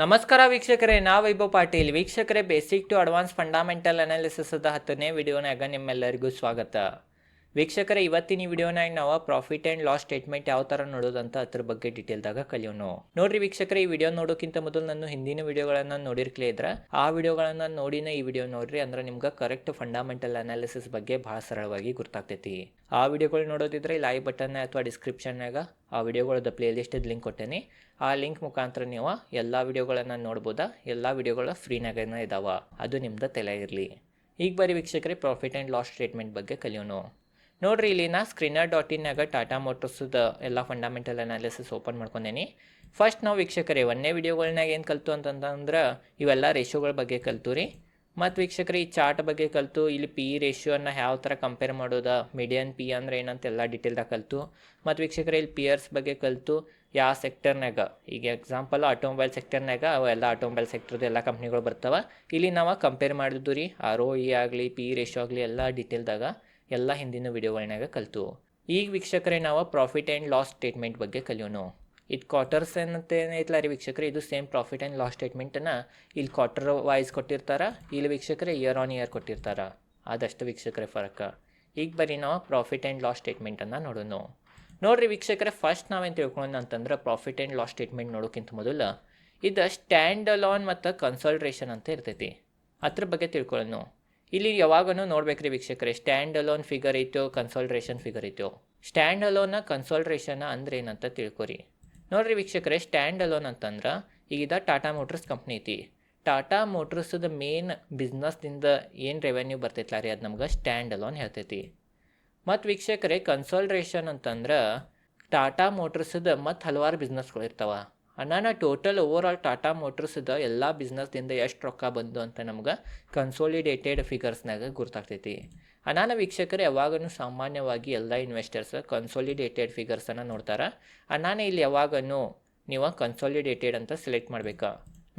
ನಮಸ್ಕಾರ ವೀಕ್ಷಕರೇ ನಾ ವೈಭವ್ ಪಾಟೀಲ್. ವೀಕ್ಷಕರೇ ಬೇಸಿಕ್ ಟು ಅಡ್ವಾನ್ಸ್ ಫಂಡಮೆಂಟಲ್ ಅನಾಲಿಸಿಸದ ಹತ್ತನೇ ವಿಡಿಯೋನಾಗ ನಿಮ್ಮೆಲ್ಲರಿಗೂ ಸ್ವಾಗತ. ವೀಕ್ಷಕರೇ, ಇವತ್ತಿನ ಈ ವಿಡಿಯೋನ ನಾವು ಪ್ರಾಫಿಟ್ ಆ್ಯಂಡ್ ಲಾಸ್ ಸ್ಟೇಟ್ಮೆಂಟ್ ಯಾವ ಥರ ನೋಡೋದಂತ ಅದ್ರ ಬಗ್ಗೆ ಡೀಟೇಲ್ದಾಗ ಕಲಿಯೋಣ. ನೋಡ್ರಿ ವೀಕ್ಷಕರೇ, ಈ ವಿಡಿಯೋ ನೋಡೋಕ್ಕಿಂತ ಮೊದಲು ನಾನು ಹಿಂದಿನ ವಿಡಿಯೋಗಳನ್ನು ನೋಡಿರ್ಕ್ಲೇ ಇದ್ರೆ, ಆ ವಿಡಿಯೋಗಳನ್ನು ನೋಡಿನೇ ಈ ವಿಡಿಯೋ ನೋಡ್ರಿ ಅಂದ್ರೆ ನಿಮ್ಗೆ ಕರೆಕ್ಟ್ ಫಂಡಮೆಂಟಲ್ ಅನಾಲಿಸಿಸ್ ಬಗ್ಗೆ ಭಾಳ ಸರಳವಾಗಿ ಗೊತ್ತಾಗ್ತೈತಿ ಆ ವಿಡಿಯೋಗಳು ನೋಡೋದಿದ್ರೆ ಐ ಬಟನ್ ಅಥವಾ ಡಿಸ್ಕ್ರಿಪ್ಷನ್ನಾಗ ಆ ವಿಡಿಯೋಗಳದ್ದು ಪ್ಲೇ ಲಿಸ್ಟದ ಲಿಂಕ್ ಕೊಟ್ಟೇನಿ. ಆ ಲಿಂಕ್ ಮುಖಾಂತರ ನೀವು ಎಲ್ಲ ವಿಡಿಯೋಗಳನ್ನು ನೋಡ್ಬೋದಾ, ಎಲ್ಲ ವಿಡಿಯೋಗಳು ಫ್ರೀನಾಗೇನ ಇದಾವೆ. ಅದು ನಿಮ್ದು ತಲೆ ಇರಲಿ. ಈಗ ಬರೀ ವೀಕ್ಷಕರೇ ಪ್ರಾಫಿಟ್ ಆ್ಯಂಡ್ ಲಾಸ್ ಸ್ಟೇಟ್ಮೆಂಟ್ ಬಗ್ಗೆ ಕಲಿಯೋಣ. ನೋಡ್ರಿ, ಇಲ್ಲಿ ನಾ ಸ್ಕ್ರೀನರ್ ಡಾಟ್ ಇನ್ನಾಗ ಟಾಟಾ ಮೋಟರ್ಸ್ದ ಎಲ್ಲ ಫಂಡಮೆಂಟಲ್ ಅನಾಲಿಸಿಸ್ ಓಪನ್ ಮಾಡ್ಕೊಂಡೇನಿ. ಫಸ್ಟ್ ನಾವು ವೀಕ್ಷಕರೇ, ಒಂದೇ ವಿಡಿಯೋಗಳ್ನಾಗ ಏನು ಕಲಿತು ಅಂತಂದ್ರೆ ಇವೆಲ್ಲ ರೇಷಿಯೋಗಳ ಬಗ್ಗೆ ಕಲ್ತು ರೀ. ಮತ್ತು ವೀಕ್ಷಕರು, ಈ ಚಾರ್ಟ್ ಬಗ್ಗೆ ಕಲಿತು, ಇಲ್ಲಿ ಪಿ ರೇಷಿಯೋನ ಯಾವ ಥರ ಕಂಪೇರ್ ಮಾಡೋದ ಮೀಡಿಯನ್ ಪಿ ಅಂದ್ರೆ ಏನಂತ ಎಲ್ಲ ಡೀಟೇಲ್ದಾಗ ಕಲಿತು. ಮತ್ತು ವೀಕ್ಷಕರು, ಇಲ್ಲಿ ಪಿಯರ್ಸ್ ಬಗ್ಗೆ ಕಲಿತು ಯಾವ ಸೆಕ್ಟರ್ನಾಗ ಈಗ ಎಕ್ಸಾಂಪಲ್ ಆಟೋಮೊಬೈಲ್ ಸೆಕ್ಟರ್ನಾಗ ಅವೆಲ್ಲ ಆಟೋಮೊಬೈಲ್ ಸೆಕ್ಟರ್ದು ಎಲ್ಲ ಕಂಪ್ನಿಗಳು ಬರ್ತಾವೆ. ಇಲ್ಲಿ ನಾವು ಕಂಪೇರ್ ಮಾಡಿದ್ದು ರೀ ಆರ್ ಒ ಇ ಆಗಲಿ ಪಿ ರೇಷಿಯೋ ಆಗಲಿ, ಎಲ್ಲ ಡೀಟೇಲ್ದಾಗ ಎಲ್ಲ ಹಿಂದಿನ ವಿಡಿಯೋಗಳನ್ನಾಗ ಕಲಿತು. ಈಗ ವೀಕ್ಷಕರೇ, ನಾವು ಪ್ರಾಫಿಟ್ ಆ್ಯಂಡ್ ಲಾಸ್ ಸ್ಟೇಟ್ಮೆಂಟ್ ಬಗ್ಗೆ ಕಲಿಯೋಣ ಇದು ಕ್ವಾರ್ಟರ್ಸ್ ಏನಂತ ಏನೈತಲ್ಲ ರೀ ವೀಕ್ಷಕರೇ? ಇದು ಸೇಮ್ ಪ್ರಾಫಿಟ್ ಆ್ಯಂಡ್ ಲಾಸ್ ಸ್ಟೇಟ್ಮೆಂಟನ್ನು ಇಲ್ಲಿ ಕ್ವಾರ್ಟರ್ ವೈಸ್ ಕೊಟ್ಟಿರ್ತಾರ ಇಲ್ಲಿ ವೀಕ್ಷಕರೇ ಇಯರ್ ಆನ್ ಇಯರ್ ಕೊಟ್ಟಿರ್ತಾರ. ಆದಷ್ಟು ವೀಕ್ಷಕರೇ ಫರಕ. ಈಗ ಬರೀ ನಾವು ಪ್ರಾಫಿಟ್ ಆ್ಯಂಡ್ ಲಾಸ್ ಸ್ಟೇಟ್ಮೆಂಟನ್ನು ನೋಡೋಣ ನೋಡ್ರಿ ವೀಕ್ಷಕರೇ ಫಸ್ಟ್ ನಾವೇನು ತಿಳ್ಕೊಳ್ಳೋಣ ಅಂತಂದ್ರೆ ಪ್ರಾಫಿಟ್ ಆ್ಯಂಡ್ ಲಾಸ್ ಸ್ಟೇಟ್ಮೆಂಟ್ ನೋಡೋಕ್ಕಿಂತ ಮೊದಲು ಇದು ಸ್ಟ್ಯಾಂಡ್ ಅಲಾನ್ ಮತ್ತು ಕನ್ಸಲ್ಟ್ರೇಷನ್ ಅಂತ ಇರ್ತೈತಿ. ಅದ್ರ ಬಗ್ಗೆ ತಿಳ್ಕೊಳ್ಳೋಣ ಇಲ್ಲಿ ಯಾವಾಗೂ ನೋಡ್ಬೇಕ್ರಿ ವೀಕ್ಷಕರೇ ಸ್ಟ್ಯಾಂಡ್ ಅಲೋನ್ ಫಿಗರ್ ಐತೋ ಕನ್ಸಲ್ಟ್ರೇಷನ್ ಫಿಗರ್ ಐತೋ ಸ್ಟ್ಯಾಂಡ್ ಅಲೋನ್ನ ಕನ್ಸಲ್ಟ್ರೇಷನ್ ಅಂದ್ರೆ ಏನಂತ ತಿಳ್ಕೊರಿ. ನೋಡ್ರಿ ವೀಕ್ಷಕರೇ ಸ್ಟ್ಯಾಂಡ್ ಅಲೋನ್ ಅಂತಂದ್ರೆ ಈಗ ಟಾಟಾ ಮೋಟರ್ಸ್ ಕಂಪ್ನಿ ಐತಿ. ಟಾಟಾ ಮೋಟರ್ಸ್ದ ಮೇನ್ ಬಿಸ್ನೆಸ್ದಿಂದ ಏನು ರೆವೆನ್ಯೂ ಬರ್ತೈತಲ್ಲ ರೀ ಅದು ನಮ್ಗೆ? ಸ್ಟ್ಯಾಂಡ್ ಅಲೋನ್ ಹೇಳ್ತೈತಿ. ಮತ್ತು ವೀಕ್ಷಕರೇ ಕನ್ಸಲ್ಟ್ರೇಷನ್ ಅಂತಂದ್ರೆ ಟಾಟಾ ಮೋಟರ್ಸ್ದ ಮತ್ತು ಹಲವಾರು ಬಿಸ್ನೆಸ್ಗಳು ಇರ್ತಾವ. ಅನ್ನಾನ ಟೋಟಲ್ ಓವರ್ ಆಲ್ ಟಾಟಾ ಮೋಟರ್ಸ್ದ ಎಲ್ಲ ಬಿಸ್ನೆಸ್ದಿಂದ ಎಷ್ಟು ರೊಕ್ಕ ಬಂದು ಅಂತ ನಮ್ಗೆ ಕನ್ಸೋಲಿಡೇಟೆಡ್ ಫಿಗರ್ಸ್ನಾಗ ಗುರ್ತಾಗ್ತೈತಿ. ಅನಾನ ವೀಕ್ಷಕರು ಯಾವಾಗಲೂ ಸಾಮಾನ್ಯವಾಗಿ ಎಲ್ಲ ಇನ್ವೆಸ್ಟರ್ಸ್ ಕನ್ಸೋಲಿಡೇಟೆಡ್ ಫಿಗರ್ಸನ್ನು ನೋಡ್ತಾರೆ. ಅನಾನ ಇಲ್ಲಿ ಯಾವಾಗನು ನೀವು ಕನ್ಸೋಲಿಡೇಟೆಡ್ ಅಂತ ಸೆಲೆಕ್ಟ್ ಮಾಡ್ಬೇಕಾ.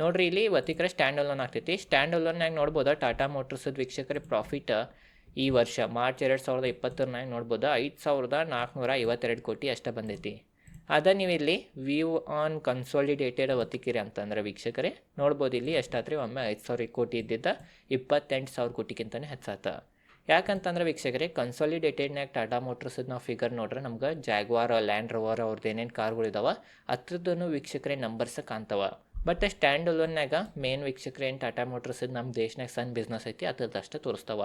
ನೋಡ್ರಿ ಇಲ್ಲಿ ವತಿಕರ ಸ್ಟ್ಯಾಂಡ್ ಅಲೋನ್ ಆಗ್ತೈತಿ. ಸ್ಟ್ಯಾಂಡ್ ಅಲೋನ್ನಾಗ ನೋಡ್ಬೋದು ಟಾಟಾ ಮೋಟರ್ಸದ ವೀಕ್ಷಕರ ಪ್ರಾಫಿಟ್ ಈ ವರ್ಷ, ಮಾರ್ಚ್ ಎರಡು ಸಾವಿರದ ಇಪ್ಪತ್ತರನಾಗ ನೋಡ್ಬೋದು. ಐದು ಸಾವಿರದ ನಾಲ್ಕುನೂರ ಐವತ್ತೆರಡು ಕೋಟಿ ಅಷ್ಟೇ ಬಂದೈತಿ. ಅದ ನೀವು ಇಲ್ಲಿ ವ್ಯೂ ಆನ್ ಕನ್ಸಾಲಿಡೇಟೆಡ್ ಒತ್ತಿಕಿರಿ ಅಂತಂದ್ರೆ ವೀಕ್ಷಕರೇ, ನೋಡ್ಬೋದು ಇಲ್ಲಿ ಎಷ್ಟಾತ್ರಿ? ಒಮ್ಮೆ ಐದು ಸಾವಿರ ಕೋಟಿ ಇದ್ದಿದ್ದ ಇಪ್ಪತ್ತೆಂಟು ಸಾವಿರ ಕೋಟಿಗಿಂತಲೇ ಹೆಚ್ಚಾತ. ಯಾಕಂತಂದ್ರೆ ವೀಕ್ಷಕರೇ ಕನ್ಸಾಲಿಡೇಟೆಡ್ನಾಗ ಟಾಟಾ ಮೋಟರ್ಸದ ನಾವು ಫಿಗರ್ ನೋಡ್ರೆ ನಮ್ಗೆ ಜಾಗ್ವಾರ್ ಲ್ಯಾಂಡ್ ರೋವರ್ ಅವ್ರದ್ದು ಏನೇನು ಕಾರ್ಗಳು ಇದಾವೆ ಅದ್ರದ್ದು ವೀಕ್ಷಕರೇ ನಂಬರ್ಸ್ ಕಾಣ್ತಾವ. ಬಟ್ ಸ್ಟ್ಯಾಂಡ್ ಅಲೋನ್ನಾಗ ಮೇನ್ ವೀಕ್ಷಕರು ಏನು ಟಾಟಾ ಮೋಟರ್ಸ್ ನಮ್ಮ ದೇಶನಾಗ ಸಣ್ಣ ಬಿಸ್ನೆಸ್ ಐತಿ ಅದ್ರದ್ದಷ್ಟು ತೋರಿಸ್ತಾವ.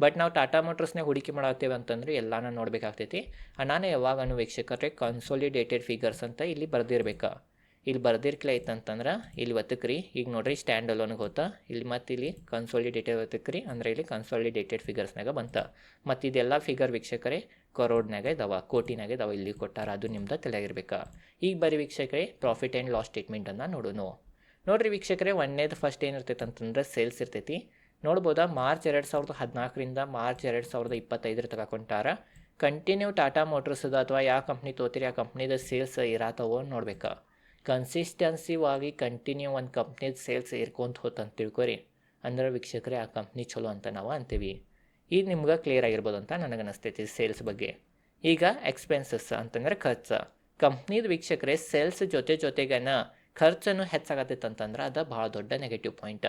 ಬಟ್ ನಾವು ಟಾಟಾ ಮೋಟರ್ಸ್ನಾಗ ಹೂಡಿಕೆ ಮಾಡತ್ತೇವೆ ಅಂತಂದ್ರೆ ಎಲ್ಲಾನ ನೋಡಬೇಕಾಗ್ತೈತಿ. ನಾನು ಯಾವಾಗ ವೀಕ್ಷಕರೇ ಕನ್ಸೋಲಿಡೇಟೆಡ್ ಫಿಗರ್ಸ್ ಅಂತ ಇಲ್ಲಿ ಬರ್ದಿರ್ಬೇಕಾ. ಇಲ್ಲಿ ಬರ್ದಿರ್ಕ್ಲೆ ಐತಂತಂದ್ರೆ ಇಲ್ಲಿ ಒತ್ತಕ್ರಿ ಈಗ ನೋಡ್ರಿ ಸ್ಟ್ಯಾಂಡ್ ಅಲೋನ್ಗೆ ಹೋತ ಇಲ್ಲಿ ಮತ್ತೆ ಇಲ್ಲಿ ಕನ್ಸೋಲಿಡೇಟೆಡ್ ಒತ್ತಕ್ರಿ ಅಂದ್ರೆ ಇಲ್ಲಿ ಕನ್ಸೋಲಿಡೇಟೆಡ್ ಫಿಗರ್ಸ್ನಾಗ ಬಂತ. ಮತ್ತು ಇದೆಲ್ಲ ಫಿಗರ್ ವೀಕ್ಷಕರೇ ಕರೋಡ್ನಾಗ ಇದಾವೆ ಕೋಟಿನಾಗ ಇದಾವೆ ಇಲ್ಲಿ ಕೊಟ್ಟಾರ. ಅದು ನಿಮ್ದು ತಲೆಯಾಗಿರ್ಬೇಕು. ಈಗ ಬರೀ ವೀಕ್ಷಕರೇ ಪ್ರಾಫಿಟ್ ಆ್ಯಂಡ್ ಲಾಸ್ ಸ್ಟೇಟ್ಮೆಂಟನ್ನು ನೋಡೋಣ ನೋಡ್ರಿ ವೀಕ್ಷಕರೇ ಒಂದೇದು ಫಸ್ಟ್ ಏನಿರ್ತೈತೆ ಅಂತಂದ್ರೆ ಸೇಲ್ಸ್ ಇರ್ತೈತಿ. ನೋಡ್ಬೋದಾ? ಮಾರ್ಚ್ ಎರಡು ಸಾವಿರದ ಹದಿನಾಲ್ಕರಿಂದ ಮಾರ್ಚ್ ಎರಡು ಸಾವಿರದ ಇಪ್ಪತ್ತೈದರ ತಗೊಂಟಾರ ಕಂಟಿನ್ಯೂ ಟಾಟಾ ಮೋಟರ್ಸ್ದ ಅಥವಾ ಯಾವ ಕಂಪ್ನಿ ತೋತಿರಿ, ಆ ಕಂಪ್ನಿದ ಸೇಲ್ಸ್ ಇರಾತವೋ ನೋಡ್ಬೇಕಾ. ಕನ್ಸಿಸ್ಟೆನ್ಸಿವಾಗಿ ಕಂಟಿನ್ಯೂ ಒಂದು ಕಂಪ್ನಿದ ಸೇಲ್ಸ್ ಏರ್ಕೊಂತ ಹೋತಂತ ತಿಳ್ಕೊರಿ. ಅಂದ್ರೆ ವೀಕ್ಷಕರೇ, ಆ ಕಂಪ್ನಿ ಚಲೋ ಅಂತ ನಾವು ಅಂತೀವಿ. ಈಗ ನಿಮ್ಗೆ ಕ್ಲಿಯರ್ ಆಗಿರ್ಬೋದು ಅಂತ ನನಗೆ ಅನಿಸ್ತೈತಿ ಸೇಲ್ಸ್ ಬಗ್ಗೆ. ಈಗ ಎಕ್ಸ್ಪೆನ್ಸಸ್ ಅಂತಂದ್ರೆ ಖರ್ಚು. ಕಂಪ್ನಿದ ವೀಕ್ಷಕರೇ ಸೇಲ್ಸ್ ಜೊತೆ ಜೊತೆಗೇನ ಖರ್ಚನ್ನು ಹೆಚ್ಚಾಗತ್ತೈತೆ ಅಂತಂದ್ರೆ ಅದು ಭಾಳ ದೊಡ್ಡ ನೆಗೆಟಿವ್ ಪಾಯಿಂಟ್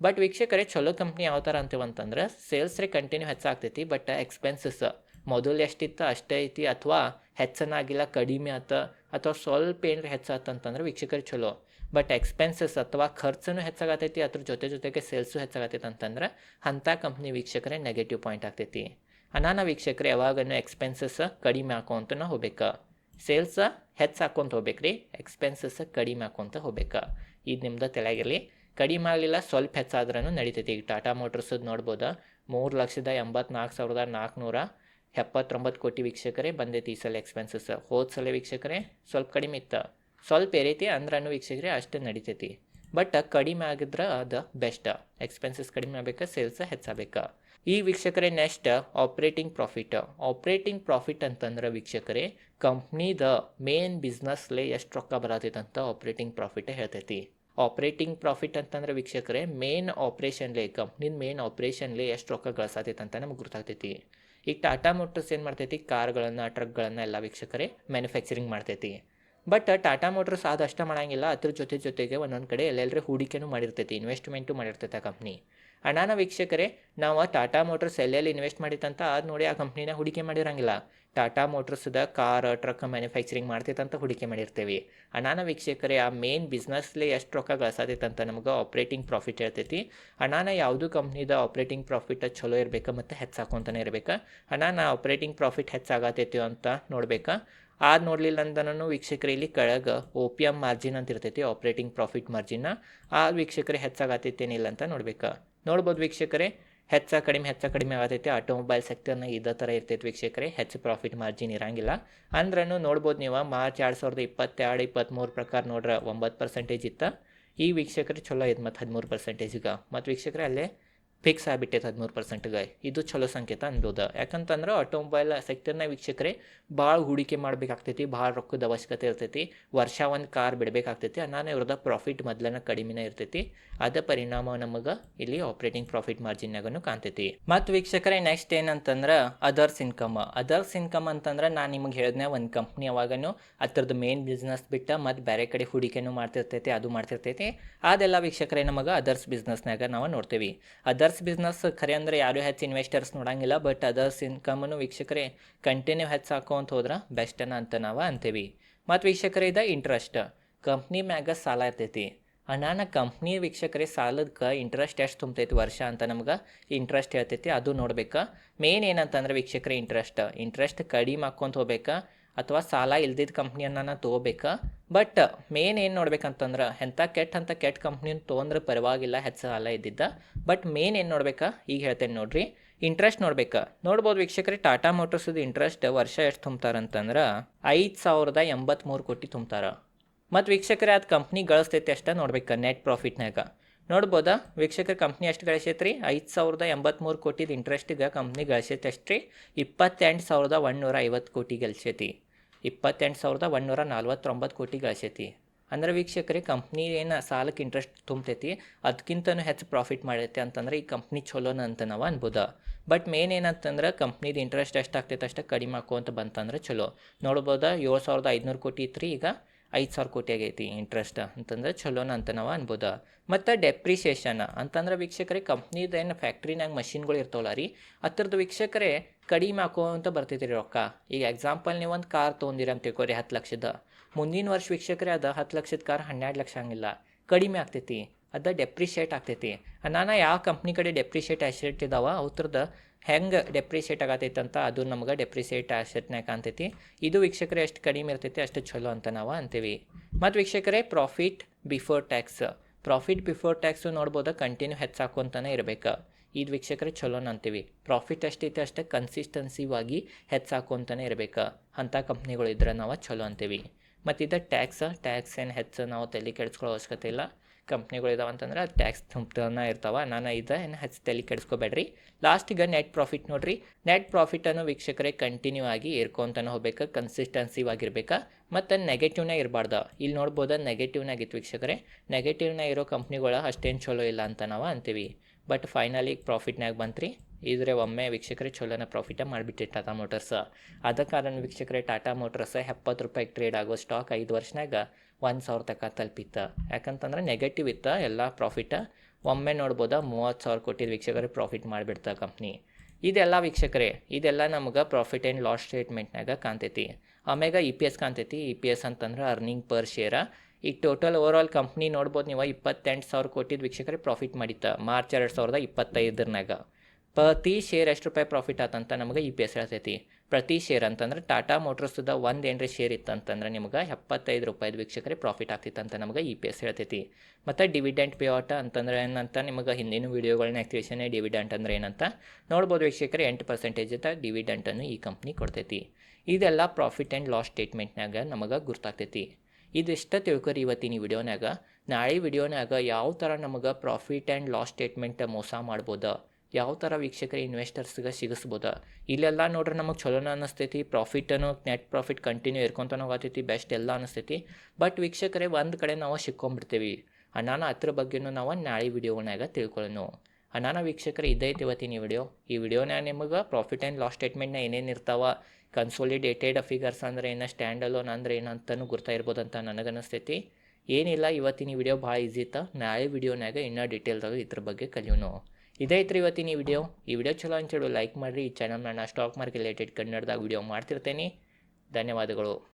ಬಟ್ ವೀಕ್ಷಕರೇ ಚಲೋ ಕಂಪ್ನಿ ಯಾವ ಥರ ಅಂತೀವಂತಂದ್ರೆ ಸೇಲ್ಸ್ ರೀ ಕಂಟಿನ್ಯೂ ಹೆಚ್ಚಾಗ್ತೈತಿ ಬಟ್ ಎಕ್ಸ್ಪೆನ್ಸಸ್ ಮೊದಲು ಎಷ್ಟಿತ್ತು ಅಷ್ಟೇ ಐತಿ ಅಥವಾ ಹೆಚ್ಚನಾಗಿಲ್ಲ ಕಡಿಮೆ ಆತ ಅಥವಾ ಸ್ವಲ್ಪ ಏನಾರ ಹೆಚ್ಚಾತಂತಂದ್ರೆ ವೀಕ್ಷಕರು ಚಲೋ. ಬಟ್ ಎಕ್ಸ್ಪೆನ್ಸಸ್ ಅಥವಾ ಖರ್ಚು ಹೆಚ್ಚಾಗತೈತಿ, ಅದ್ರ ಜೊತೆ ಜೊತೆಗೆ ಸೇಲ್ಸು ಹೆಚ್ಚಾಗತ್ತೈತಿ ಅಂತಂದ್ರೆ ಅಂಥ ಕಂಪ್ನಿ ವೀಕ್ಷಕರೇ ನೆಗೆಟಿವ್ ಪಾಯಿಂಟ್ ಆಗ್ತೈತಿ. ಅನಾನ ವೀಕ್ಷಕರು, ಯಾವಾಗನು ಎಕ್ಸ್ಪೆನ್ಸಸ್ ಕಡಿಮೆ ಹಾಕೋಂತ ಹೋಗ್ಬೇಕು. ಸೇಲ್ಸ ಹೆಚ್ಚು ಹಾಕ್ಕೊಂತ ಹೋಗ್ಬೇಕ್ರಿ ಎಕ್ಸ್ಪೆನ್ಸಸ್ ಕಡಿಮೆ ಹಾಕೊಂತ ಹೋಗ್ಬೇಕು. ಇದು ನಿಮ್ದು ತಲೆಯಾಗಿರಲಿ. ಕಡಿಮೆ ಆಗಲಿಲ್ಲ, ಸ್ವಲ್ಪ ಹೆಚ್ಚಾದ್ರೂ ನಡೀತೈತಿ. ಈಗ ಟಾಟಾ ಮೋಟರ್ಸದ್ದು ನೋಡ್ಬೋದು, ಮೂರು ಲಕ್ಷದ ಎಂಬತ್ನಾಲ್ಕು ಸಾವಿರದ ನಾಲ್ಕುನೂರ ಎಪ್ಪತ್ತೊಂಬತ್ತು ಕೋಟಿ ವೀಕ್ಷಕರೇ ಬಂದೈತಿ ಈ ಸಲ ಎಕ್ಸ್ಪೆನ್ಸಸ್ ಹೋದ ಸಲ ವೀಕ್ಷಕರೇ, ಸ್ವಲ್ಪ ಕಡಿಮೆ ಇತ್ತು. ಸ್ವಲ್ಪ ಏರೈತಿ ಅಂದ್ರೂ ವೀಕ್ಷಕರೇ ಅಷ್ಟು ನಡಿತೈತಿ. ಬಟ್ ಕಡಿಮೆ ಆಗಿದ್ರೆ ಅದು ಬೆಸ್ಟ್ ಎಕ್ಸ್ಪೆನ್ಸಸ್ ಕಡಿಮೆ ಆಗ್ಬೇಕಾ ಸೇಲ್ಸ್ ಹೆಚ್ಚಾಗಬೇಕು. ಈ ವೀಕ್ಷಕರೇ next operating profit operating profit ಅಂತಂದ್ರೆ ವೀಕ್ಷಕರೇ ಕಂಪ್ನಿದ ಮೇನ್ ಬಿಸ್ನೆಸ್ಲೆ ಎಷ್ಟು ರೊಕ್ಕ ಬರತೈತೆ ಅಂತ ಆಪ್ರೇಟಿಂಗ್ ಪ್ರಾಫಿಟ್ ಹೇಳ್ತೈತಿ. ಆಪ್ರೇಟಿಂಗ್ ಪ್ರಾಫಿಟ್ ಅಂತಂದ್ರೆ ವೀಕ್ಷಕರೇ ಮೇನ್ ಆಪ್ರೇಷನ್ಲೆ ಕಂಪ್ನಿದ ಮೇನ್ ಆಪ್ರೇಷನ್ಲೆ ಎಷ್ಟು ರೊಕ್ಕ ಗಳಿಸತೈತೆ ಅಂತ ನಮ್ಗೆ ಗೊತ್ತಾಗ್ತೈತಿ ಈಗ ಟಾಟಾ ಮೋಟರ್ಸ್ ಏನು ಮಾಡ್ತೈತಿ? ಕಾರ್ಗಳನ್ನು, ಟ್ರಕ್ಗಳನ್ನು ಎಲ್ಲ ವೀಕ್ಷಕರೇ ಮ್ಯಾನುಫ್ಯಾಕ್ಚರಿಂಗ್ ಮಾಡ್ತೈತಿ. ಬಟ್ ಟಾಟಾ ಮೋಟರ್ಸ್ ಅದು ಅಷ್ಟೇ ಮಾಡೋಂಗಿಲ್ಲ. ಅದ್ರ ಜೊತೆ ಜೊತೆಗೆ ಒಂದೊಂದು ಕಡೆ ಎಲ್ಲೆಲ್ಲರೂ ಹೂಡಿಕೆನೂ ಮಾಡಿರ್ತೈತಿ ಇನ್ವೆಸ್ಟ್ಮೆಂಟು ಮಾಡಿರ್ತೈತೆ ಆ ಕಂಪ್ನಿ ಅಣ್ಣಾನ ವೀಕ್ಷಕರೇ, ನಾವು ಟಾಟಾ ಮೋಟರ್ಸ್ ಎಲ್ಲೆಲ್ಲಿ ಇನ್ವೆಸ್ಟ್ ಮಾಡಿತ್ತಂತ ಅದು ನೋಡಿ ಆ ಕಂಪ್ನಿನ ಹೂಡಿಕೆ ಮಾಡಿರಂಗಿಲ್ಲ. ಟಾಟಾ ಮೋಟರ್ಸ್ದ ಕಾರ್ ಟ್ರಕ್ ಮ್ಯಾನುಫ್ಯಾಕ್ಚರಿಂಗ್ ಮಾಡ್ತೈತಂತ ಹೂಡಿಕೆ ಮಾಡಿರ್ತೀವಿ. ಹಣನ ವೀಕ್ಷಕರೇ, ಆ ಮೇನ್ ಬಿಸ್ನೆಸ್ಲಿ ಎಷ್ಟು ರೊಕ್ಕ ಗಳಿಸತೈತಂತ ನಮ್ಗೆ ಆಪ್ರೇಟಿಂಗ್ ಪ್ರಾಫಿಟ್ ಹೇಳ್ತೈತಿ. ಹಣನ ಯಾವುದು ಕಂಪ್ನಿದ ಆಪ್ರೇಟಿಂಗ್ ಪ್ರಾಫಿಟ್ ಚಲೋ ಇರಬೇಕು ಮತ್ತು ಹೆಚ್ಚಾಕೊಂತಾನೆ ಇರಬೇಕು. ಹಣನ ಆಪ್ರೇಟಿಂಗ್ ಪ್ರಾಫಿಟ್ ಹೆಚ್ಚಾಗತೈತಿ ಅಂತ ನೋಡ್ಬೇಕು. ಅದು ನೋಡಲಿಲ್ಲ ಅಂದನೂ ವೀಕ್ಷಕರು, ಇಲ್ಲಿ ಕೆಳಗೆ ಒ ಪಿ ಎಂ ಮಾರ್ಜಿನ್ ಅಂತ ಇರ್ತೈತಿ ಆಪ್ರೇಟಿಂಗ್ ಪ್ರಾಫಿಟ್ ಮಾರ್ಜಿನ್ನ ಆ ವೀಕ್ಷಕರು ಹೆಚ್ಚಾಗತ್ತೈತೇನಿಲ್ಲ ಅಂತ ನೋಡ್ಬೇಕು. ನೋಡ್ಬೋದು ವೀಕ್ಷಕರೇ, ಹೆಚ್ಚ ಕಡಿಮೆ ಹೆಚ್ಚ ಕಡಿಮೆ ಆಗತೈತಿ. ಆಟೋಮೊಬೈಲ್ ಸೆಕ್ಟರ್ನ ಇದೇ ಥರ ಇರ್ತೈತೆ ವೀಕ್ಷಕರೇ. ಹೆಚ್ಚು ಪ್ರಾಫಿಟ್ ಮಾರ್ಜಿನ್ ಇರಂಗಿಲ್ಲ. ಅಂದ್ರೂ ನೋಡ್ಬೋದು ನೀವು, ಮಾರ್ಚ್ ಎರಡು ಸಾವಿರದ ಇಪ್ಪತ್ತೆರಡು, ಇಪ್ಪತ್ತ್ಮೂರು ಪ್ರಕಾರ ನೋಡ್ರೆ ಒಂಬತ್ತು ಪರ್ಸೆಂಟೇಜ್ ಇತ್ತು. ಈ ವೀಕ್ಷಕರು ಚಲೋ ಐತೆ ಮತ್ತು ಹದಿಮೂರು ಪರ್ಸೆಂಟೇಜಿಗೆ ಮತ್ತು ವೀಕ್ಷಕರೇ, ಅಲ್ಲೇ ಫಿಕ್ಸ್ ಆಗಿಬಿಟ್ಟೈತೆ ಹದಿಮೂರು ಪರ್ಸೆಂಟ್ಗೆ ಇದು ಚಲೋ ಸಂಕೇತ ಅನ್ಬೋದು. ಯಾಕಂತಂದ್ರೆ ಆಟೋಮೊಬೈಲ್ ಸೆಕ್ಟರ್ನ ವೀಕ್ಷಕರೇ ಭಾಳ ಹೂಡಿಕೆ ಮಾಡಬೇಕಾಗ್ತೈತಿ, ಭಾಳ ರೊಕ್ಕದ ಅವಶ್ಯಕತೆ ಇರ್ತೈತಿ. ವರ್ಷ ಒಂದು ಕಾರ್ ಬಿಡಬೇಕಾಗ್ತೈತಿ ನಾನು ಇವ್ರದ ಪ್ರಾಫಿಟ್ ಮೊದಲನ ಕಡಿಮೆನೇ ಇರ್ತೈತಿ. ಅದ ಪರಿಣಾಮ ನಮಗೆ ಇಲ್ಲಿ ಆಪ್ರೇಟಿಂಗ್ ಪ್ರಾಫಿಟ್ ಮಾರ್ಜಿನ್ನಾಗೂ ಕಾಣ್ತೈತಿ. ಮತ್ತು ವೀಕ್ಷಕರೇ ನೆಕ್ಸ್ಟ್ ಏನಂತಂದ್ರೆ ಅದರ್ಸ್ ಇನ್ಕಮ್ ಅದರ್ಸ್ ಇನ್ಕಮ್ ಅಂತಂದ್ರೆ ನಾನು ನಿಮಗೆ ಹೇಳಿದ್ನೆ ಒಂದು ಕಂಪ್ನಿ ಯಾವಾಗನು ಅದ್ರದ್ದು ಮೇನ್ ಬಿಸ್ನೆಸ್ ಬಿಟ್ಟು ಮತ್ತು ಬೇರೆ ಕಡೆ ಹೂಡಿಕೆನೂ ಮಾಡ್ತಿರ್ತೈತಿ, ಅದು ಮಾಡ್ತಿರ್ತೈತಿ. ಅದೆಲ್ಲ ವೀಕ್ಷಕರೇ ನಮಗೆ ಅದರ್ಸ್ ಬಿಸ್ನೆಸ್ನಾಗ ನಾವು ನೋಡ್ತೀವಿ. ಅದರ್ಸ್ ಬಿಸ್ನೆಸ್ ಖರೆ ಅಂದ್ರೆ ಯಾರು ಹೆಚ್ಚು ಇನ್ವೆಸ್ಟರ್ಸ್ ನೋಡಂಗಿಲ್ಲ ಬಟ್ ಅದರ್ಸ್ ಇನ್ಕಮನ್ನು ವೀಕ್ಷಕರೇ ಕಂಟಿನ್ಯೂ ಹೆಚ್ಚು ಹಾಕೋಂತ ಹೋದ್ರೆ ಬೆಸ್ಟನ ಅಂತ ನಾವು ಅಂತೀವಿ. ಮತ್ತು ವೀಕ್ಷಕರೇ ಇದು ಇಂಟ್ರೆಸ್ಟ್ ಕಂಪ್ನಿ ಮ್ಯಾಗ ಸಾಲ ಇರ್ತೈತಿ. ಅಣ್ಣಾನ ಕಂಪ್ನಿ ವೀಕ್ಷಕರೇ ಸಾಲದಕ್ಕೆ ಇಂಟ್ರೆಸ್ಟ್ ಎಷ್ಟು ತುಂಬತೈತಿ ವರ್ಷ ಅಂತ ನಮ್ಗೆ ಇಂಟ್ರೆಸ್ಟ್ ಹೇಳ್ತೈತಿ, ಅದು ನೋಡ್ಬೇಕು. ಮೇನ್ ಏನಂತಂದ್ರೆ ವೀಕ್ಷಕರೇ ಇಂಟ್ರೆಸ್ಟ್ ಇಂಟ್ರೆಸ್ಟ್ ಕಡಿಮೆ ಹಾಕ್ಕೊಂತ ಹೋಗ್ಬೇಕಾ. ಅಥವಾ ಸಾಲ ಇಲ್ದಿದ್ದ ಕಂಪ್ನಿಯನ್ನು ನಾನು ತೊಗೋಬೇಕು. ಬಟ್ ಮೇನ್ ಏನು ನೋಡ್ಬೇಕಂತಂದ್ರೆ ಎಂಥ ಕೆಟ್ಟ ಅಂತ ಕೆಟ್ಟ ಕಂಪ್ನಿನ ತೊಗೊಂಡ್ರೆ ಪರವಾಗಿಲ್ಲ, ಹೆಚ್ಚು ಸಾಲ ಇದ್ದಿದ್ದ. ಬಟ್ ಮೇನ್ ಏನು ನೋಡ್ಬೇಕಾ? ಈಗ ಹೇಳ್ತೇನೆ ನೋಡ್ರಿ. ಇಂಟ್ರೆಸ್ಟ್ ನೋಡ್ಬೇಕು. ನೋಡ್ಬೋದು ವೀಕ್ಷಕರೇ ಟಾಟಾ ಮೋಟರ್ಸದು ಇಂಟ್ರೆಸ್ಟ್ ವರ್ಷ ಎಷ್ಟು ತುಂಬ್ತಾರಂತಂದ್ರೆ ಐದು ಸಾವಿರದ ಎಂಬತ್ತ್ಮೂರು ಕೋಟಿ ತುಂಬ್ತಾರೆ. ಮತ್ತು ವೀಕ್ಷಕರೇ, ಅದು ಕಂಪ್ನಿ ಗಳಿಸ್ತೈತಿ ಅಷ್ಟೇ ನೋಡ್ಬೇಕು ನೆಟ್ ಪ್ರಾಫಿಟ್ನಾಗ ನೋಡ್ಬೋದಾ? ವೀಕ್ಷಕರ, ಕಂಪ್ನಿ ಎಷ್ಟು ಗಳಿಸೈತೆ ರೀ ಐದು ಸಾವಿರದ ಎಂಬತ್ತ್ಮೂರು ಕೋಟಿದ ಇಂಟ್ರೆಸ್ಟಿಗೆ ಕಂಪ್ನಿ ಗಳಿಸೈತೆ ಎಷ್ಟು ರೀ ಇಪ್ಪತ್ತೆಂಟು ಸಾವಿರದ ಒಂದುನೂರ ಐವತ್ತು ಕೋಟಿ ಗಳಿಸೈತಿ ಇಪ್ಪತ್ತೆಂಟು ಸಾವಿರದ ಒಂದುನೂರ ನಲ್ವತ್ತೊಂಬತ್ತು ಕೋಟಿ ಗಳಿಸೈತಿ. ಅಂದ್ರೆ ವೀಕ್ಷಕರೇ ಕಂಪ್ನಿ ಏನು ಸಾಲಕ್ಕೆ ಇಂಟ್ರೆಸ್ಟ್ ತುಂಬತೈತಿ ಅದಕ್ಕಿಂತನೂ ಹೆಚ್ಚು ಪ್ರಾಫಿಟ್ ಮಾಡೈತೆ ಅಂತಂದ್ರೆ ಈ ಕಂಪ್ನಿ ಚಲೋನ ಅಂತ ನಾವು ಅನ್ಬೋದು. ಬಟ್ ಮೇನ್ ಏನಂತಂದ್ರೆ ಕಂಪ್ನಿದು ಇಂಟ್ರೆಸ್ಟ್ ಎಷ್ಟು ಆಗ್ತೈತೆ ಅಷ್ಟು ಕಡಿಮೆ ಹಾಕೋಂತ ಬಂತಂದ್ರೆ ಚಲೋ ನೋಡ್ಬೋದು, ಏಳು ಸಾವಿರದ ಐದುನೂರು ಕೋಟಿ ಇತ್ತು ಈಗ. ಐದು ಸಾವಿರ ಕೋಟಿ ಆಗೈತಿ ಇಂಟ್ರೆಸ್ಟ್ ಅಂತಂದ್ರೆ ಚಲೋನ ಅಂತ ನಾವು ಅನ್ಬೋದು. ಮತ್ತು ಡೆಪ್ರಿಸಿಯೇಷನ್ ಅಂತಂದ್ರೆ ವೀಕ್ಷಕರೇ ಕಂಪ್ನಿದು ಏನು ಫ್ಯಾಕ್ಟ್ರಿನಾಗ ಮಷಿನ್ಗಳು ಇರ್ತಾವಲ್ಲ ರೀ, ಅದ್ರದ್ದು ವೀಕ್ಷಕರೇ ಕಡಿಮೆ ಹಾಕೋಂತ ಬರ್ತೈತಿ ರೀ ರೊಕ್ಕ. ಈಗ ಎಕ್ಸಾಂಪಲ್ ನೀವು ಒಂದು ಕಾರ್ ತೊಗೊಂಡಿರ ಅಂತ ತಿಳ್ಕೊರಿ ಹತ್ತು ಲಕ್ಷದ. ಮುಂದಿನ ವರ್ಷ ವೀಕ್ಷಕರೇ ಅದು ಹತ್ತು ಲಕ್ಷದ ಕಾರ್ ಹನ್ನೆರಡು ಲಕ್ಷ ಹಂಗಿಲ್ಲ. ಕಡಿಮೆ ಆಗ್ತೈತಿ, ಅದು ಡೆಪ್ರಿಷಿಯೇಟ್ ಆಗ್ತೈತಿ. ನಾನು ಯಾವ ಕಂಪ್ನಿ ಕಡೆ ಡೆಪ್ರಿಷಿಯೇಟ್ ಅಸೆಟ್ ಇದಾವೆ ಅವ್ರದ್ದು ಹೆಂಗೆ ಡೆಪ್ರಿಸಿಯೇಟ್ ಆಗತೈತಂತ ಅದು ನಮ್ಗೆ ಡೆಪ್ರಿಸಿಯೇಟ್ ಅಸೆಟ್ನಾಗ ಕಾಣ್ತೈತಿ. ಇದು ವೀಕ್ಷಕರೇ ಎಷ್ಟು ಕಡಿಮೆ ಇರ್ತೈತಿ, ಅಷ್ಟು ಚಲೋ ಅಂತ ನಾವು ಅಂತೀವಿ. ಮತ್ತು ವೀಕ್ಷಕರೇ profit before tax profit before tax ನೋಡ್ಬೋದು ಕಂಟಿನ್ಯೂ ಹೆಚ್ಚಾಕೊಂತಾನೆ ಇರಬೇಕು. ಇದು ವೀಕ್ಷಕರೇ ಚಲೋನ ಅಂತೀವಿ. ಪ್ರಾಫಿಟ್ ಎಷ್ಟೈತೆ ಅಷ್ಟೇ ಕನ್ಸಿಸ್ಟೆನ್ಸಿವಾಗಿ ಹೆಚ್ಚಾಕೊಂತಾನೆ ಇರಬೇಕು. ಅಂಥ ಕಂಪ್ನಿಗಳು ಇದ್ರೆ ನಾವು ಚಲೋ ಅಂತೀವಿ. ಮತ್ತು ಇದು ಟ್ಯಾಕ್ಸ್ ಟ್ಯಾಕ್ಸ್ ಏನು ಹೆಚ್ಚು ನಾವು ತಲೆ ಕೆಡಿಸ್ಕೊಳ್ಳೋ ಅವಶ್ಯಕತೆ ಇಲ್ಲ. ಕಂಪ್ನಿಗಳು ಇದಾವೆ ಅಂತಂದ್ರೆ ಟ್ಯಾಕ್ಸ್ ತುಂಬತಾನೆ ಇರ್ತಾವೆ. ನಾನು ಇದು ಏನು ಹೆಚ್ಚು ತಲೆ ಕೆಡಿಸ್ಕೋಬೇಡ್ರಿ. ಲಾಸ್ಟಿಗೆ ನೆಟ್ ಪ್ರಾಫಿಟ್ ನೋಡ್ರಿ. ನೆಟ್ ಪ್ರಾಫಿಟನ್ನು ವೀಕ್ಷಕರೇ ಕಂಟಿನ್ಯೂ ಆಗಿ ಏರ್ಕೊಂತಾನೆ ಹೋಗ್ಬೇಕು ಕನ್ಸಿಸ್ಟೆನ್ಸಿವಾಗಿರ್ಬೇಕು ಮತ್ತು ನೆಗೆಟಿವ್ನೇ ಇರಬಾರ್ದು. ಇಲ್ಲಿ ನೋಡ್ಬೋದು ನೆಗೆಟಿವ್ನಾಗಿತ್ತು ವೀಕ್ಷಕರೇ. ನೆಗೆಟಿವ್ನ ಇರೋ ಕಂಪ್ನಿಗಳು ಅಷ್ಟೇನು ಚಲೋ ಇಲ್ಲ ಅಂತ ನಾವು ಅಂತೀವಿ. ಬಟ್ ಫೈನಲಿ ಪ್ರಾಫಿಟ್ನಾಗ ಬಂತ್ರಿ. ಇದ್ರೆ ಒಮ್ಮೆ ವೀಕ್ಷಕರೇ ಚಲೋನ ಪ್ರಾಫಿಟ ಮಾಡಿಬಿಟ್ಟೆ ಟಾಟಾ ಮೋಟರ್ಸ್ ಅದ ಕಾರಣ ವೀಕ್ಷಕರೇ ಟಾಟಾ ಮೋಟರ್ಸ್ ಎಪ್ಪತ್ತು ರೂಪಾಯಿಗೆ ಟ್ರೇಡ್ ಆಗೋ ಸ್ಟಾಕ್ ಐದು ವರ್ಷನಾಗ ಒಂದು ಸಾವಿರ ತನಕ ತಲುಪಿತ್ತ. ಯಾಕಂತಂದ್ರೆ ನೆಗೆಟಿವ್ ಇತ್ತ, ಎಲ್ಲ ಪ್ರಾಫಿಟ್ ಒಮ್ಮೆ ನೋಡ್ಬೋದ ಮೂವತ್ತು ಸಾವಿರ ಕೊಟ್ಟಿದ್ದು ವೀಕ್ಷಕರೇ ಪ್ರಾಫಿಟ್ ಮಾಡಿಬಿಡ್ತಾ ಕಂಪ್ನಿ ಇದೆಲ್ಲ ವೀಕ್ಷಕರೇ, ಇದೆಲ್ಲ ನಮ್ಗೆ ಪ್ರಾಫಿಟ್ ಆ್ಯಂಡ್ ಲಾಸ್ ಸ್ಟೇಟ್ಮೆಂಟ್ನಾಗ ಕಾಣ್ತೈತಿ. ಆಮ್ಯಾಗ ಇ ಪಿ ಎಸ್ ಕಾಣ್ತೈತಿ. ಇ ಪಿ ಎಸ್ ಅಂತಂದ್ರೆ ಅರ್ನಿಂಗ್ ಪರ್ ಶೇರ ಈಗ ಟೋಟಲ್ ಓವರ್ ಆಲ್ ಕಂಪ್ನಿ ನೋಡ್ಬೋದು ನೀವು ಇಪ್ಪತ್ತೆಂಟು ಸಾವಿರ ಕೊಟ್ಟಿದ್ದು ವೀಕ್ಷಕರೇ ಪ್ರಾಫಿಟ್ ಮಾಡಿತ್ತ. ಮಾರ್ಚ್ ಎರಡು ಸಾವಿರದ ಇಪ್ಪತ್ತೈದರನಾಗ ಪ್ರತಿ ಶೇರ್ ಎಷ್ಟು ರೂಪಾಯಿ ಪ್ರಾಫಿಟ್ ಆತಂತ ನಮಗೆ ಇ ಪಿ ಎಸ್ ಹೇಳ್ತೈತಿ. ಪ್ರತಿ ಶೇರ್ ಅಂತಂದ್ರೆ ಟಾಟಾ ಮೋಟರ್ಸ್ದ ಒಂದು ಏನ್ರಿ ಶೇರ್ ಇತ್ತಂತಂದ್ರೆ ನಿಮ್ಗೆ ಎಪ್ಪತ್ತೈದು ರೂಪಾಯಿದ ವೀಕ್ಷಕರೇ ಪ್ರಾಫಿಟ್ ಆಗ್ತಿತ್ತು ಅಂತ ನಮಗೆ ಇ ಪಿ ಎಸ್ ಹೇಳ್ತೈತಿ. ಮತ್ತು ಡಿವಿಡೆಂಟ್ ಪೇ ಔಟ್ ಅಂತಂದ್ರೆ ಏನಂತ ನಿಮಗೆ ಹಿಂದಿನ ವೀಡಿಯೋಗಳನ್ನ ತಿಳಿಸೇನೆ ಡಿವಿಡೆಂಟ್ ಅಂದ್ರೆ ಏನಂತ ನೋಡ್ಬೋದು ವೀಕ್ಷಕರೇ, ಎಂಟು ಪರ್ಸೆಂಟೇಜ್ ಡಿವಿಡೆಂಟನ್ನು ಈ ಕಂಪ್ನಿ ಕೊಡ್ತೈತಿ. ಇದೆಲ್ಲ ಪ್ರಾಫಿಟ್ ಆ್ಯಂಡ್ ಲಾಸ್ ಸ್ಟೇಟ್ಮೆಂಟ್ನಾಗ ನಮಗೆ ಗುರ್ತಾಗ್ತೈತಿ. ಇದಿಷ್ಟ ತಿಳ್ಕೊರಿ ಇವತ್ತಿನ ವಿಡಿಯೋನಾಗ ನಾಳೆ ವಿಡಿಯೋನಾಗ ಯಾವ ಥರ ನಮಗೆ ಪ್ರಾಫಿಟ್ ಆ್ಯಂಡ್ ಲಾಸ್ ಸ್ಟೇಟ್ಮೆಂಟ್ ಮೋಸ ಮಾಡ್ಬೋದ? ಯಾವ ಥರ ವೀಕ್ಷಕರು ಇನ್ವೆಸ್ಟರ್ಸ್ಗೆ ಸಿಗಿಸ್ಬೋದು? ಇಲ್ಲೆಲ್ಲ ನೋಡ್ರಿ ನಮಗೆ ಚಲೋನ ಅನ್ನಿಸ್ತೈತಿ ಪ್ರಾಫಿಟನ್ನು ನೆಟ್ ಪ್ರಾಫಿಟ್ ಕಂಟಿನ್ಯೂ ಇರ್ಕೊಂತನೋ ಬೆಸ್ಟ್ ಎಲ್ಲ ಅನ್ನಿಸ್ತೈತಿ. ಬಟ್ ವೀಕ್ಷಕರೇ, ಒಂದು ಕಡೆ ನಾವು ಸಿಕ್ಕೊಂಬಿಡ್ತೀವಿ. ನಾನು ಅದ್ರ ಬಗ್ಗೆನೂ ನಾವು ನಾಳೆ ವಿಡಿಯೋನಾಗ ತಿಳ್ಕೊಳ್ಳೋಣ ಅನಾನ ವೀಕ್ಷಕರು ಇದ್ದೈತಿ ಇವತ್ತಿನ ವಿಡಿಯೋ. ಈ ವಿಡಿಯೋನ ನಿಮಗೆ ಪ್ರಾಫಿಟ್ ಆ್ಯಂಡ್ ಲಾಸ್ ಸ್ಟೇಟ್ಮೆಂಟ್ನ ಏನೇನು ಇರ್ತಾವ ಕನ್ಸೋಲಿಡೇಟೆಡ್ ಫಿಗರ್ಸ್ ಅಂದ್ರೆ ಏನು ಸ್ಟ್ಯಾಂಡ್ ಅಲೋನ್ ಅಂದರೆ ಏನಂತನೂ ಗುರ್ತಾಯಿರ್ಬೋದು ಅಂತ ನನಗನ್ನಿಸ್ತೈತಿ ಏನಿಲ್ಲ, ಇವತ್ತಿನ ವಿಡಿಯೋ ಭಾಳ ಈಸಿ ಇತ್ತು. ನಾಳೆ ವಿಡಿಯೋನಾಗ ಇನ್ನೂ ಡೀಟೇಲ್ದಾಗ ಇದ್ರ ಬಗ್ಗೆ ಕಲಿಯೋನು ಇದೈತ್ರಿ ಇವತ್ತಿನ ಈ ವಿಡಿಯೋ. ಈ ವಿಡಿಯೋ ಚಲೋ ಅಂತೇಳಿ ಲೈಕ್ ಮಾಡಿರಿ. ಈ ಚಾನಲ್ನ ಸ್ಟಾಕ್ ಮಾರ್ಕೆಟ್ ರಿಲೇಟೆಡ್ ಕನ್ನಡದಾಗ ವಿಡಿಯೋ ಮಾಡ್ತಿರ್ತೇನೆ. ಧನ್ಯವಾದಗಳು.